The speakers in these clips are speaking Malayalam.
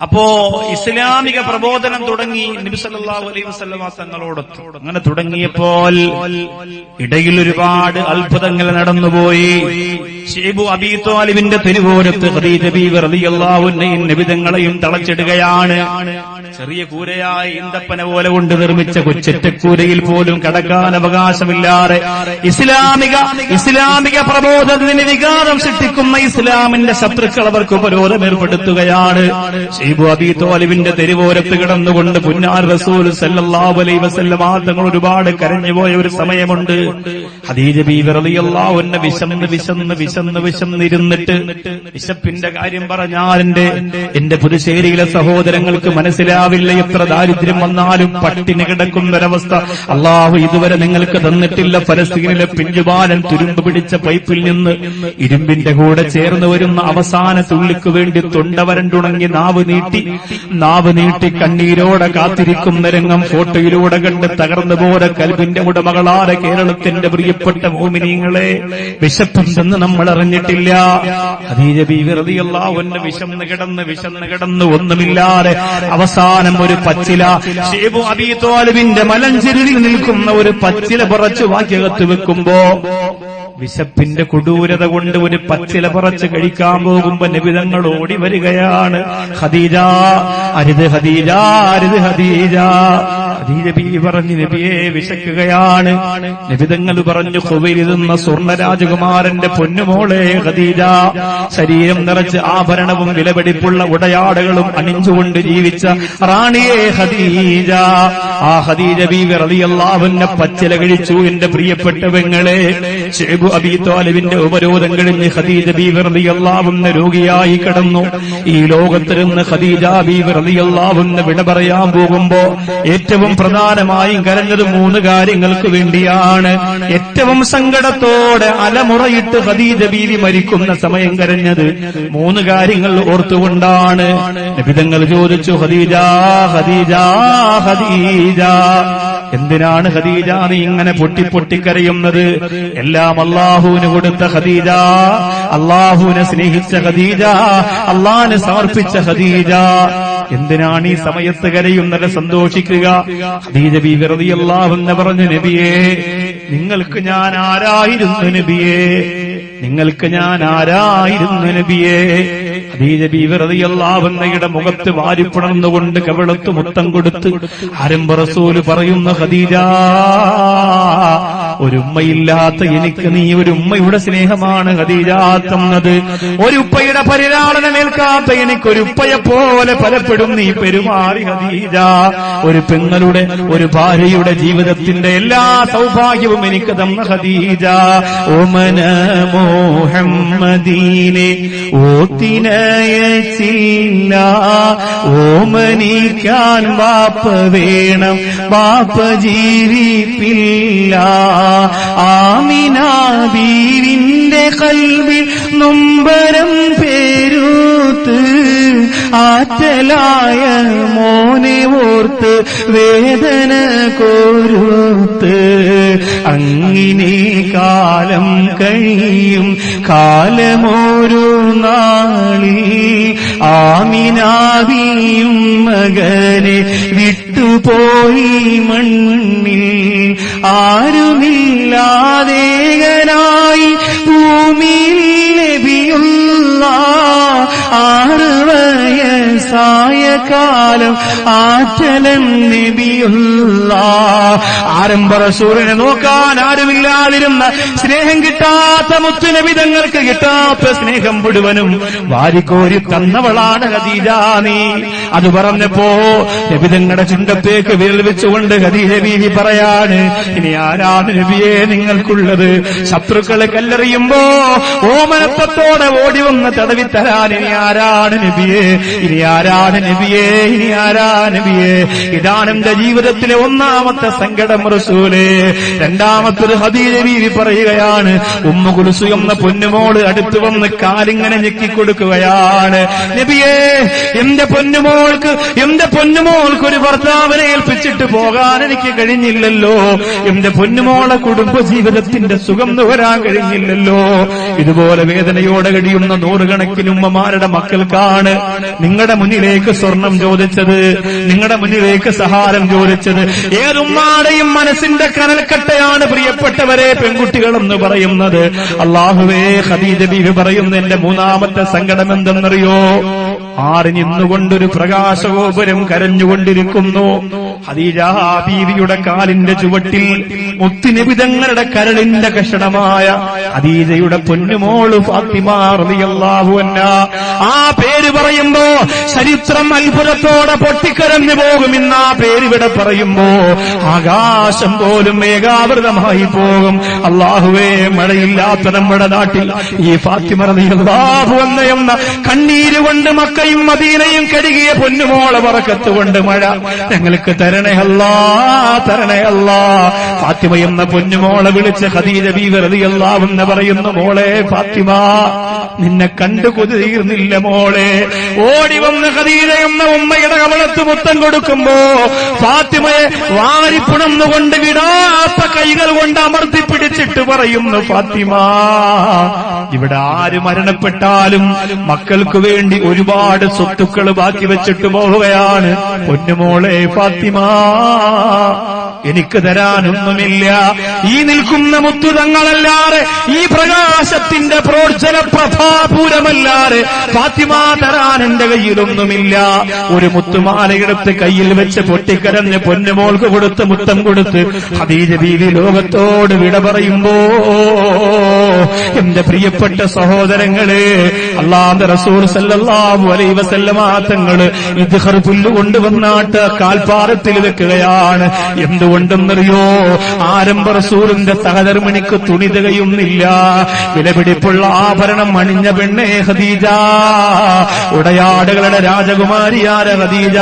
അപ്പോ ഇസ്ലാമിക പ്രബോധനം തുടങ്ങി നബിസല്ലാഹു അലൈഹി വസ്ലമ തങ്ങളോട് അങ്ങനെ തുടങ്ങിയപ്പോൾ ഇടയിൽ ഒരുപാട് അത്ഭുതങ്ങൾ നടന്നുപോയി. ഷേബു അബി താലിബിന്റെ തെരുവോരത്ത് നബിതങ്ങളെയും തളച്ചിടുകയാണ്. ചെറിയ കൂരയായ ഈന്തപ്പന പോലെ കൊണ്ട് നിർമ്മിച്ച കൊച്ചറ്റക്കൂരയിൽ പോലും കടക്കാൻ അവകാശമില്ലാതെ ഇസ്ലാമിക ഇസ്ലാമിക പ്രബോധനത്തിന് വികാരം സൃഷ്ടിക്കുന്ന ഇസ്ലാമിന്റെ ശത്രുക്കൾ അവർക്ക് ഉപരോധം ഏർപ്പെടുത്തുകയാണ്. ഷെയ്ബു അബി തോലിവിന്റെ തെരുവോരത്ത് കിടന്നുകൊണ്ട് പുന്നാർ റസൂൽ സല്ലല്ലാഹു അലൈഹി വസല്ലം തങ്ങൾ ഒരുപാട് കരഞ്ഞുപോയ ഒരു സമയമുണ്ട്. ഹദീജ ബി റളിയല്ലാഹു അൻഹ വിശന്ന് വിശന്ന് വിശന്ന് വിശന്നിരുന്നിട്ട് വിശപ്പിന്റെ കാര്യം പറഞ്ഞാൽ എന്റെ എന്റെ പുതുശ്ശേരിയിലെ സഹോദരങ്ങൾക്ക് മനസ്സിലാവില്ല എത്ര ദാരിദ്ര്യം വന്നാലും പട്ടിണി കിടക്കുന്ന കിടക്കുന്നൊരവസ്ഥ. അള്ളാഹു ഇതുവരെ നിങ്ങൾക്ക് തന്നിട്ടില്ല. ഫലസ്തീനിലെ പിഞ്ചുപാലൻ തുരുമ്പ് പിടിച്ച പൈപ്പിൽ നിന്ന് ഇരുമ്പിന്റെ കൂടെ ചേർന്ന് വരുന്ന അവസാന തുള്ളിക്ക് വേണ്ടി തൊണ്ട വരണ്ടുണങ്ങി നാവ് നീട്ടി നാവ് നീട്ടി കണ്ണീരോടെ കാത്തിരിക്കുന്ന രംഗം ഫോട്ടോയിലൂടെ കണ്ട് തകർന്നു പോലെ കൽബിന്റെ ഉടമകളായ കേരളത്തിന്റെ പ്രിയപ്പെട്ട മോമിനിയങ്ങളെ വിശപ്പുണ്ടെന്ന് നമ്മൾ അറിഞ്ഞിട്ടില്ല ഖദീജ ബീവി ഒന്ന് വിശന്ന് കിടന്ന് വിശന്ന് കിടന്ന് ഒന്നുമില്ലാതെ അവസാനം ഒരു പച്ചില ഷേബു അബീ തോലിബിന്റെ മലഞ്ചെരുവിൽ നിൽക്കുന്ന ഒരു പച്ചില പറച്ച് വാക്യകത്ത് വെക്കുമ്പോ വിശപ്പിന്റെ കൊടൂരത കൊണ്ട് ഒരു പച്ചില പറച്ച് കഴിക്കാൻ പോകുമ്പോ നിബിതങ്ങൾ ഓടി വരികയാണ്. ഹദീജ അരുത് ഹദീജ അരുത് ഖദീജ. ഖദീജ ബീ പറഞ്ഞു നബിയെ വിശക്കുകയാണ്. നബിതങ്ങൾ പറഞ്ഞു കുവൈലിരുന്ന സ്വർണ രാജകുമാരന്റെ പൊന്നുമോളെ ഖദീജ ശരീരം നിറച്ച് ആഭരണവും വിലപിടിപ്പുള്ള ഉടയാടകളും അണിഞ്ഞുകൊണ്ട് ജീവിച്ച റാണിയെ ഖദീജ. ആ ഖദീജ ബി റളിയല്ലാഹുവിനെ പച്ചില കഴിച്ചു. എന്റെ പ്രിയപ്പെട്ട പെങ്ങളെ ഷേബു അബി താലിബിന്റെ ഉപരോധം കഴിഞ്ഞ് ഖദീജ ബി റളിയല്ലാഹുവിനെ രോഗിയായി കിടന്നു. ഈ ലോകത്തിരുന്ന് ഖദീജ ബി റളിയല്ലാഹുവിനെ വിട പറയാൻ പോകുമ്പോ ഏറ്റവും പ്രധാനമായും കരഞ്ഞത് മൂന്ന് കാര്യങ്ങൾക്ക് വേണ്ടിയാണ്. ഏറ്റവും സങ്കടത്തോടെ അലമുറയിട്ട് ഖദീജ ബീവി മരിക്കുന്ന സമയം കരഞ്ഞത് മൂന്ന് കാര്യങ്ങൾ ഓർത്തുകൊണ്ടാണ്. നബിതങ്ങൾ ചോദിച്ചു ഖദീജ ഖദീജ ഖദീജ എന്തിനാണ് ഖദീജ നീ ഇങ്ങനെ പൊട്ടി പൊട്ടിക്കരയുന്നത്? എല്ലാം അള്ളാഹുവിന് കൊടുത്ത ഖദീജ അള്ളാഹുവിനെ സ്നേഹിച്ച ഖദീജ അള്ളാഹിനെ സമർപ്പിച്ച ഖദീജ. എന്തിനാണ് ഈ സമയത്ത് കരയുന്നത്? സന്തോഷിക്കുക. എന്ന് പറഞ്ഞു നബിയേ നിങ്ങൾക്ക് ഞാൻ ആരായിരുന്നു നബിയേ? നിങ്ങൾക്ക് ഞാൻ ആരായിരുന്നു നബിയേ? വെറുതെ മുഖത്ത് വാരിപ്പണർന്നുകൊണ്ട് കവിളത്ത് മുത്തം കൊടുത്ത് ആരംഭ റസൂൽ പറയുന്ന ഖദീജ ഒരു ഉമ്മയില്ലാത്ത എനിക്ക് നീ ഒരു ഉമ്മയുടെ സ്നേഹമാണ് ഹദീജാത്തുന്നത് ഒരു ഉപ്പയുടെ പരിലാളനമേൽക്കാത്ത എനിക്ക് ഒരു ഉപ്പയെ പോലെ പലപ്പോഴും നീ പെരുമാറി ഹദീജ ഒരു പെങ്ങളുടെ ഒരു ഭാര്യയുടെ ജീവിതത്തിന്റെ എല്ലാ സൗഭാഗ്യവും എനിക്ക് തന്ന ഹദീജ ഓമന ഓത്തിനയച്ചില്ല. ഓമനിക്കാൻ വാപ്പ വേണം വാപ്പ ജീവിപ്പില്ല. ആമിന ബീവിന്റെ കൽവിൽ നൊമ്പരം പേരൂത്ത് ആറ്റലായ മോനെ ഓർത്ത് വേദന കോരുത്ത്. അങ്ങിനെ കാലം കഴിയും കാലമോരോ നാളി ആമിനാവിയും മകനെ വിട്ടുപോയി മണ്ണിൽ. ആരുമില്ലാതേകനായി കാലം ആറ്റലൻ നബിയുള്ള. ആരംഭ റസൂലിനെ നോക്കാൻ ആരുമില്ലാതിരുന്ന സ്നേഹം കിട്ടാത്ത മുത്തുനബിതങ്ങൾക്ക് കിട്ടാത്ത സ്നേഹം മുഴുവനും വാരിക്കോരി തന്നവളാണ് ഖദീജ നീ. അത് പറഞ്ഞപ്പോ നബിതങ്ങളുടെ ചുണ്ടത്തേക്ക് വിരൽ വെച്ചുകൊണ്ട് ഹദീജ ബീവി പറയാണ് ഇനി ആരാണ് നബിയെ നിങ്ങൾക്കുള്ളത്? ശത്രുക്കളെ കല്ലെറിയുമ്പോ ഓമനത്വത്തോടെ ഓടി വന്ന് തടവിത്തരാൻ ഇനി ആരാണ് നബിയെ? ഇനി ആരാണ് നബിയെ? ഇനി ആരാ നബിയെ? ഇതാണ് എന്റെ ജീവിതത്തിലെ ഒന്നാമത്തെ സങ്കടം റസൂലേ. രണ്ടാമത്തെ ഹദീജ ബീവി പറയുകയാണ് ഉമ്മ കുലുസു എന്ന പൊന്നുമോട് അടുത്തു വന്ന് കാലിങ്ങനെ ഞെക്കിക്കൊടുക്കുകയാണ്. നബിയേ എന്റെ പൊന്നുമോ മോൾക്ക് എന്റെ പൊന്നുമോൾക്ക് ഒരു ഭർത്താവിനെ ഏൽപ്പിച്ചിട്ട് പോകാൻ എനിക്ക് കഴിഞ്ഞില്ലല്ലോ. എന്റെ പൊന്നുമോളെ കുടുംബ ജീവിതത്തിന്റെ സുഖം നുകരാൻ കഴിഞ്ഞില്ലല്ലോ. ഇതുപോലെ വേദനയോടെ കഴിയുന്ന നൂറുകണക്കിന് ഉമ്മമാരുടെ മക്കൾക്കാണ് നിങ്ങളുടെ മുന്നിലേക്ക് സ്വർണം ചോദിച്ചത് നിങ്ങളുടെ മുന്നിലേക്ക് സഹാരം ചോദിച്ചത്. ഏതുമ്മാടെയും മനസ്സിന്റെ കനൽക്കട്ടയാണ് പ്രിയപ്പെട്ടവരെ പെൺകുട്ടികളെന്ന് പറയുന്നത്. അള്ളാഹുവേ ഖദീജ പറയുന്ന എന്റെ മൂന്നാമത്തെ സങ്കടം എന്തെന്നറിയോ? ആറി നിന്നുകൊണ്ടൊരു പ്രകാശഗോപുരം കരഞ്ഞുകൊണ്ടിരിക്കുന്നു. ഹദീജ ബീവിയുടെ കാലിന്റെ ചുവട്ടിൽ മുത്തിനിബിതങ്ങളുടെ കരളിന്റെ കഷണമായ ഹദീജയുടെ പൊന്നുമോൾ ഫാത്തിമ റളിയല്ലാഹു അൻഹ. ആ പേര് പറയുമ്പോ ചരിത്രം അത്ഭുതത്തോടെ പൊട്ടിക്കരഞ്ഞു പോകും ഇന്ന് ആ പേരിവിടെ പറയുമ്പോ ആകാശം പോലും ഏകാവൃതമായി പോകും. അള്ളാഹുവേ മഴയില്ലാത്ത നമ്മുടെ നാട്ടിൽ ഈ ഫാത്തിമ എന്ന എന്ന കണ്ണീര് കൊണ്ട് മക്കയും മദീനയും കഴുകിയ പൊന്നുമോളെ പറക്കത്തുകൊണ്ട് മഴ. ഞങ്ങൾക്ക് തരണേ അല്ലാ തരണേ അല്ലാ ഫാത്തിമ എന്ന പൊന്നുമോളെ വിളിച്ച് ഹദീജ ബീവർ എന്ന് പറയുന്നു മോളെ ഫാത്തിമ നിന്നെ കണ്ടു കൊതി തീർന്നില്ല മോളെ. ഓടി വന്ന് എന്ന ഉമ്മയുടെ കവളത്ത് മുത്തം കൊടുക്കുമ്പോ ഫാത്തിമയെ വാരിപ്പുണന്നുകൊണ്ട് വിടാത്ത കൈകൾ കൊണ്ട് അമർത്തി പിടിച്ചിട്ട് പറയുന്നു ഫാത്തിമ ഇവിടെ ആര് മരണപ്പെട്ടാലും മക്കൾക്ക് വേണ്ടി ഒരുപാട് സ്വത്തുക്കൾ ബാക്കി വെച്ചിട്ട് പോവുകയാണ്. പൊന്നുമോളെ ഫാത്തിമ എനിക്ക് തരാനൊന്നുമില്ല. ഈ നിൽക്കുന്ന മുത്തുതങ്ങളല്ലാതെ ഈ പ്രകാശത്തിന്റെ പ്രോജ്ജന പ്രഭാപൂരമല്ലാതെ ഫാത്തിമ തരാൻ എന്റെ കയ്യിലൊന്നുമില്ല. ഒരു മുത്തുമാലയെടുത്ത് കയ്യിൽ വെച്ച് പൊട്ടിക്കരഞ്ഞ് പൊന്നുമോൾക്ക് കൊടുത്ത് മുത്തം കൊടുത്ത് ഹദീജ ബീവി ലോകത്തോട് വിട പറയുമ്പോ എന്റെ പ്രിയപ്പെട്ട സഹോദരങ്ങൾ അള്ളാന്റെ റസൂൽ സല്ലല്ലാഹു അലൈഹി വസല്ലമ തങ്ങൾ ഇദ്ഹർ പുല്ല് കൊണ്ടുവന്നാട്ട് കാൽപ്പാറത്തിൽ വെക്കുകയാണ്. എന്തുകൊണ്ടെന്നറിയോ? ആരംഭ റസൂലിന്റെ സഹധർമ്മിണിക്ക് തുണി തികയുന്നില്ല വിലപിടിപ്പുള്ള ആഭരണം അണിഞ്ഞ പെണ്ണേ ഹദീജ ഉടയാടുകളുടെ രാജകുമാരിയാര ഹദീജ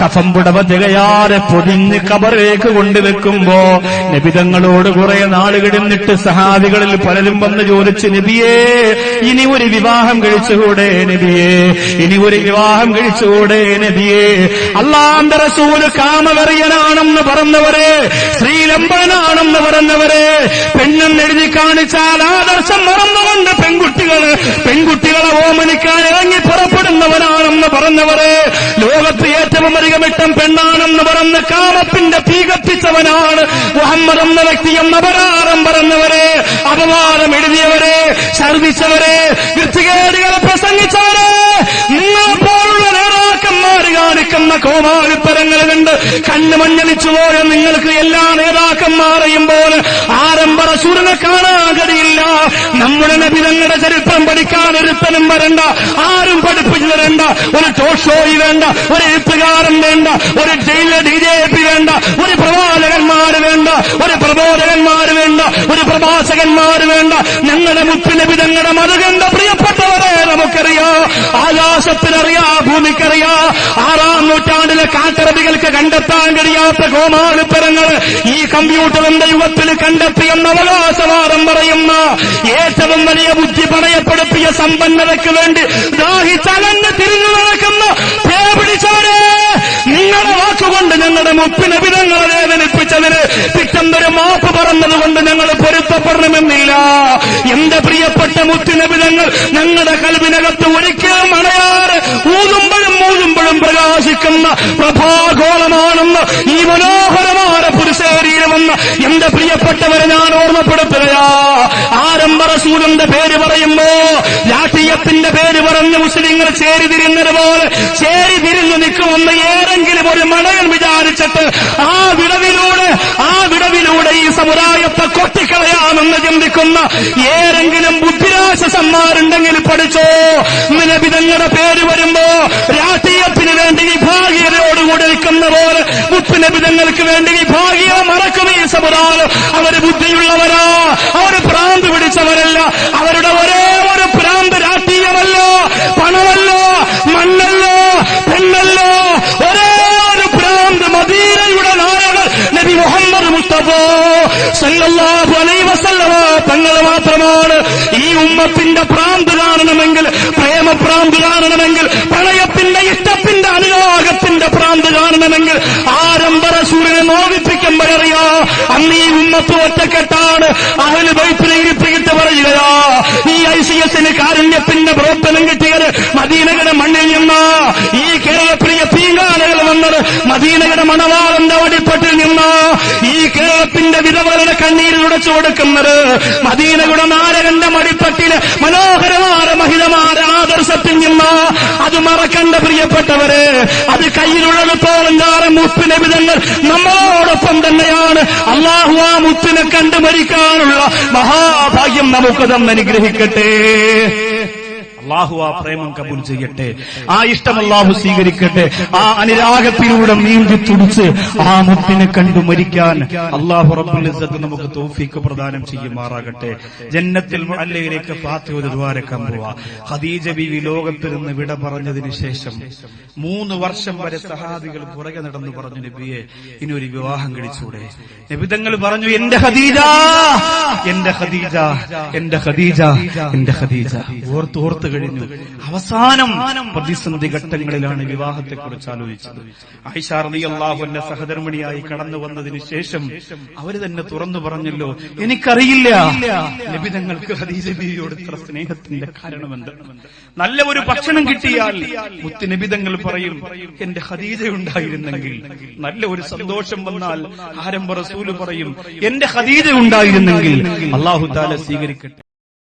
കഫം പുടവ തികയാരെ പൊതിഞ്ഞ് കബറേക്ക് കൊണ്ടുവെക്കുമ്പോ നബിതങ്ങളോട് കുറെ നാളുകിടന്നിട്ട് സഹാബികളിൽ പലരും വന്ന് ചോദിച്ച് നബിയേ ഇനി ഒരു വിവാഹം കഴിച്ചുകൂടെ നബിയേ? ഇനി ഒരു വിവാഹം കഴിച്ചുകൂടെ നബിയേ? അള്ളാന്റെ റസൂൽ കാമവെറിയനാണെന്ന് പറഞ്ഞവരെ സ്ത്രീലംബനാണെന്ന് പറഞ്ഞവരെ പെണ്ണെന്ന് എഴുതി കാണിച്ചാൽ ആദർശം മറന്നുകൊണ്ട് പെൺകുട്ടികൾ പെൺകുട്ടികളെ ഓമനിക്കാൻ ഇറങ്ങി പുറപ്പെടുന്നവനാണെന്ന് പറഞ്ഞവരെ ലോകത്ത് ഏറ്റവും അധികം ഇട്ടം പെണ്ണാണെന്ന് പറഞ്ഞ് കാമത്തിന്റെ തീ കത്തിച്ചവനാണ് മുഹമ്മദ് എന്ന വ്യക്തി എന്ന അപരാധം പറഞ്ഞവരെ അപമാനം എഴുതിയവരെ ഛർദിച്ചവരെ വൃത്തികേടുകളെ പ്രസംഗിച്ചവരെ നേതാക്കന്മാര് കോമാളിപ്പരങ്ങൾ കണ്ട് കണ്ണ് മഞ്ഞളിച്ചു പോയ നിങ്ങൾക്ക് എല്ലാ നേതാക്കന്മാരെയും പോലെ ആരംഭറ റസൂലിനെ കാണാൻ കഴിയില്ല നമ്മുടെ നബിതങ്ങളുടെ ചരിത്രം പഠിക്കാൻ ഒരുത്തനും വരണ്ട ആരും പഠിപ്പിച്ചു തരണ്ട ഒരു ടോക്ക് ഷോയി വേണ്ട ഒരു എഴുത്തുകാരൻ വേണ്ട ഒരു ജയിലിലെ ഡി ജെ പി വേണ്ട ഒരു പ്രവാചകന്മാര് വേണ്ട ഒരു പ്രബോധകന്മാര് വേണ്ട ഒരു പ്രഭാഷകന്മാര് വേണ്ട. ഞങ്ങളുടെ മുത്തുനബിതങ്ങളുടെ മതകണ്ട പ്രിയപ്പെട്ടവരെ നമുക്കറിയാം ആകാശത്തിനറിയാ ഭൂമിക്കറിയാ. ആറാം നൂറ്റാണ്ടിലെ കാട്ടറബികൾക്ക് കണ്ടെത്താൻ കഴിയാത്ത കോമാളിത്തരങ്ങൾ ഈ കമ്പ്യൂട്ടറിന്റെ യുഗത്തിൽ കണ്ടെത്തിയെന്ന അവകാശവാദം പറയുന്ന ഏറ്റവും വലിയ ബുദ്ധി പണയപ്പെടുത്തിയ സമ്പന്നതയ്ക്ക് വേണ്ടി ദാഹിച്ചലഞ്ഞ് തിരിഞ്ഞു നടക്കുന്ന പിടിച്ചവരെ നിങ്ങളുടെ വാക്കുകൊണ്ട് ഞങ്ങളുടെ മുപ്പിനബിതങ്ങളെ വേദനിപ്പിച്ചതിന് പിറ്റമ്പര് മാപ്പ് പറഞ്ഞതുകൊണ്ട് ഞങ്ങൾ പൊരുത്തപ്പെടണമെന്നില്ല. എന്റെ പ്രിയപ്പെട്ട മുത്തിനബിതങ്ങൾ ഞങ്ങളുടെ കൽവിനകത്ത് ഒരിക്കലും അണയാറ് ഊതുമ്പോഴും മൂതുമ്പോഴും പ്രകാശിക്കുന്ന പ്രഭാഗോളമാണെന്ന് ഈ മനോഹരമായ പുരുഷശരീരമെന്ന് എന്റെ പ്രിയപ്പെട്ടവരെ ഞാൻ ഓർമ്മപ്പെടുത്തുകയാ. ആരംഭ റസൂലിന്റെ പേര് പറയുമ്പോ രാഷ്ട്രീയത്തിന്റെ പേര് പറഞ്ഞ് മുസ്ലിങ്ങൾ ചേരി തിരിഞ്ഞത് പോലെ ചേരി തിരിഞ്ഞു നിൽക്കുമെന്ന് ഏതെങ്കിലും ഒരു മണയൻ വിചാരിച്ചിട്ട് ആ വിടവിലൂടെ ആ വിടവിലൂടെ ഈ സമുദായത്തെ കൊട്ടിക്കളയാമെന്ന് ചിന്തിക്കുന്ന ഏതെങ്കിലും ബുദ്ധിരാശസന്മാരുണ്ടെങ്കിൽ പഠിച്ചോ. നിലവിധങ്ങളുടെ പേര് വരുമ്പോ രാഷ്ട്രീയത്തിന് വേണ്ടി വിഭാഗീയതയോടുകൂടി നിൽക്കുന്ന പോലെ മുത്തുനബിതങ്ങൾക്ക് വേണ്ടി വിഭാഗീയത മറക്കും ഈ സമുദായം. അവർ ബുദ്ധിയുള്ളവരാ. അവർ പ്രാന്ത് പിടിച്ചവരല്ല. അവരുടെ ഒരേ ഒരു ഭ്രാന്ത് രാഷ്ട്രീയമല്ല പണമല്ല മണ്ണല്ല പെണ്ണല്ല ഒരേ ഒരു ഭ്രാന്ത് മദീനയുടെ നായകൻ നബി മുഹമ്മദ് മുസ്തഫ സല്ലല്ലാഹു അലൈഹി വസല്ലമ തങ്ങൾ മാത്രമാണ് ഈ ഉമ്മത്തിന്റെ പ്രാന്ത് കാണണമെങ്കിൽ പ്രേമപ്രാന്ത് കാണണമെങ്കിൽ പ്രണയത്തിന്റെ ഇഷ്ടത്തിന്റെ അനുഭവം കാണണമെങ്കിൽ ആരംഭ സൂര്യനെ നോവിപ്പിക്കുമ്പോഴറിയോ അന്ന് ഈ ഉമ്മത്ത് ഒറ്റക്കെട്ടാണ് അതിന് വൈപ്പിനെ ഇരിപ്പിട്ട് പറയുകയോ ഈ ഐ സി എസിന് കാരുണ്യത്തിന്റെ പ്രവർത്തനം കിട്ടിയത് മദീനയുടെ മണ്ണിൽ നിന്ന് ഈ കേരളപ്രിയ തീങ്കാലകൾ വന്നത് മദീനയുടെ മണവാളന്റെ വടിപ്പട്ടിൽ നിന്ന് ഈ കേരളത്തിന്റെ വിധവകളുടെ കണ്ണീര് തുടച്ചു കൊടുക്കുന്നത് മദീനയുടെ നാരകന്റെ മടിപ്പട്ടിലെ മനോഹരമായ മഹിതമായ ആദർശത്തിൽ നിന്ന് അത് മറക്കണ്ട പ്രിയപ്പെട്ടവര് അത് കയ്യിലുള്ളത്തോളം കാലം മുപ്പിന്റെ വിധങ്ങൾ നമ്മളോടൊപ്പം തന്നെയാണ്. അള്ളാഹു ആ മുത്തിനെ കണ്ടു മരിക്കാനുള്ള മഹാഭാഗ്യം നമുക്ക് തന്നനുഗ്രഹിക്കട്ടെ അള്ളാഹു ആ പ്രേമം കബൂൽ ചെയ്യട്ടെ. ആ ഇഷ്ടം അള്ളാഹു സ്വീകരിക്കട്ടെ. ആ അനുരാഗത്തിലൂടെ നീന്തി തുടിച്ച് ആ മുത്തിനെ കണ്ടു മരിക്കാൻ അള്ളാഹു റബ്ബുൽ ഇസ്സത്ത് നമുക്ക് തോഫിക്ക് പ്രദാനം ചെയ്യുമാറാകട്ടെ. ജന്നത്തിൽ മുഅല്ലയിലേക്ക് ഒരു ദ്വാരക്കാൻ പോവാ ഖദീജ ബിവി ലോകത്തിൽ നിന്ന് വിട പറഞ്ഞതിന് ശേഷം മൂന്ന് വർഷം വരെ സഹാബികൾ പുറകെ നടന്നു പറഞ്ഞു നബിയെ ഇനി ഒരു വിവാഹം കഴിച്ചൂടെ? നബിതങ്ങൾ പറഞ്ഞു എന്റെ ഖദീജ എന്റെ ഖദീജ എന്റെ ഖദീജ എന്റെ ഖദീജ. ഓർത്ത് ഓർത്ത് കഴിഞ്ഞു. അവസാനം പ്രതിസന്ധി ഘട്ടങ്ങളിലാണ് വിവാഹത്തെ കുറിച്ച് ആലോചിച്ചത് അള്ളാഹുന്റെ സഹധർമ്മിണിയായി കടന്നു വന്നതിന് ശേഷം അവർ തന്നെ തുറന്നു പറഞ്ഞല്ലോ എനിക്കറിയില്ല ലഭിതങ്ങൾക്ക് ഹദീജബിയോട് ഇത്ര സ്നേഹത്തിന്റെ കാരണമെന്ത്? നല്ല ഒരു ഭക്ഷണം കിട്ടിയാൽ മുത്ത് നിബിതങ്ങൾ പറയും എന്റെ ഹദീജ ഉണ്ടായിരുന്നെങ്കിൽ നല്ല ഒരു സന്തോഷം വന്നാൽ ആരംഭ റസൂൽ പറയും എന്റെ ഹദീജ ഉണ്ടായിരുന്നെങ്കിൽ അള്ളാഹു താല സ്വീകരിക്കട്ടെ.